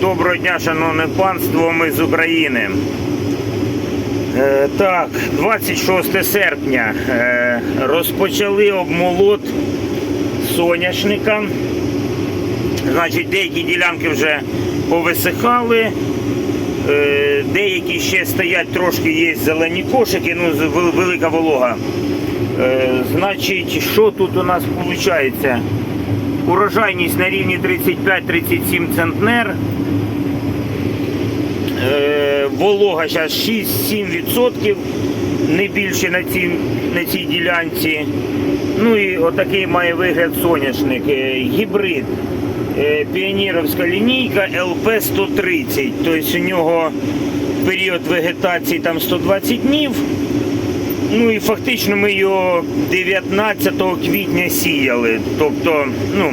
Доброго дня, шановне панство, ми з України. Е, так, 26 серпня е, розпочали обмолот соняшника. Значить, деякі ділянки вже повисихали, е, деякі ще стоять, трошки є зелені кошики, ну, велика волога. Значить, що тут у нас виходить? Урожайність на рівні 35-37 центнер. Е, волога зараз 6-7%, не більше на цій, на цій ділянці. Ну і отакий має вигляд соняшник. Е, гібрид. Е, піонерівська лінійка ЛП-130. Тобто у нього період вегетації там 120 днів. Ну і фактично ми його 19 квітня сіяли. Тобто, ну,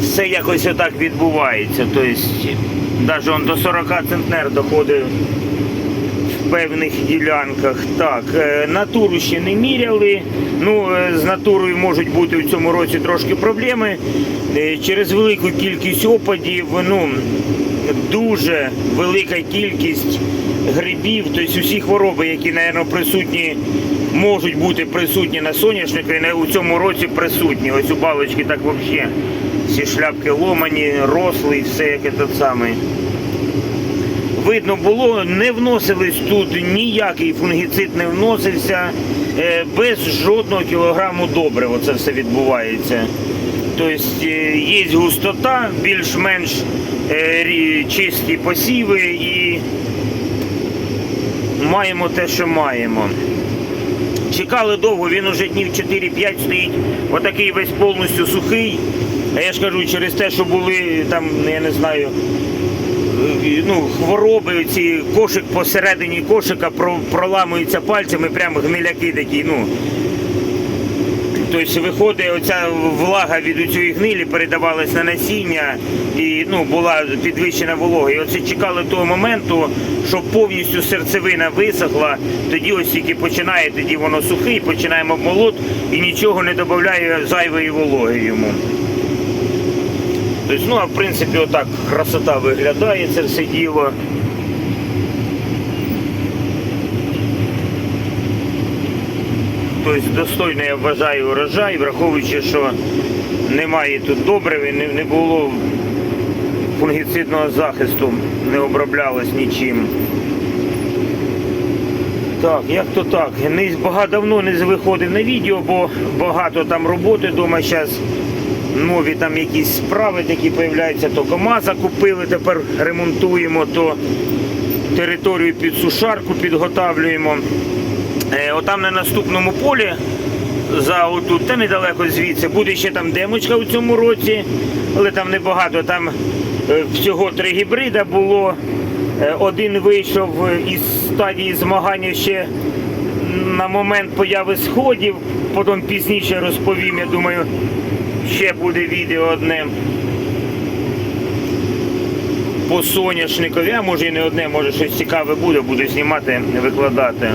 все якось отак відбувається. Тобто, навіть он до 40 центнер доходить в певних ділянках. Так, е, натуру ще не міряли. Ну, е, з натурою можуть бути в цьому році трошки проблеми. Е, Через велику кількість опадів, ну, дуже велика кількість грибів, тобто усі хвороби, які, мабуть, присутні, можуть бути присутні на соняшнику, і у цьому році присутні. Ось у балочки так взагалі. Всі шляпки ломані, росли і все як этот самий. Видно було, не вносились тут ніякий фунгіцид не вносився, е, без жодного кілограму добрива це все відбувається. Тобто е, є густота, більш-менш е, чисті посіви і маємо те, що маємо. Чекали довго, він уже днів 4-5 стоїть, отакий весь повністю сухий. А я ж кажу, через те, що були там, я не знаю, е, ну, хвороби, ці кошик посередині кошика про- проламуються пальцями, прямо гниляки такі, ну. Тобто виходить, оця влага від цієї гнилі передавалась на насіння і ну, була підвищена волога. І оце чекали того моменту, щоб повністю серцевина висохла, тоді ось тільки починає, тоді воно сухий, починаємо молот і нічого не додає зайвої вологи йому. Тобто, ну, а в принципі, отак красота виглядає це все діло. Тобто достойно я вважаю урожай, враховуючи, що немає тут добрив і не, було фунгіцидного захисту, не оброблялось нічим. Так, як то так. Не, багато давно не виходив на відео, бо багато там роботи вдома зараз. Нові там якісь справи такі з'являються, то КАМАЗа купили, тепер ремонтуємо, то територію під сушарку підготавлюємо. Е, отам на наступному полі, за отут, та недалеко звідси, буде ще там демочка у цьому році, але там небагато. Там е, всього три гібрида було. Е, Один вийшов із стадії змагання ще на момент появи сходів, потім пізніше розповім, я думаю, ще буде відео одне. По соняшникові, а може і не одне, може щось цікаве буде, буду знімати, викладати.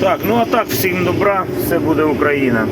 Так, ну а так, всім добра, все буде Україна.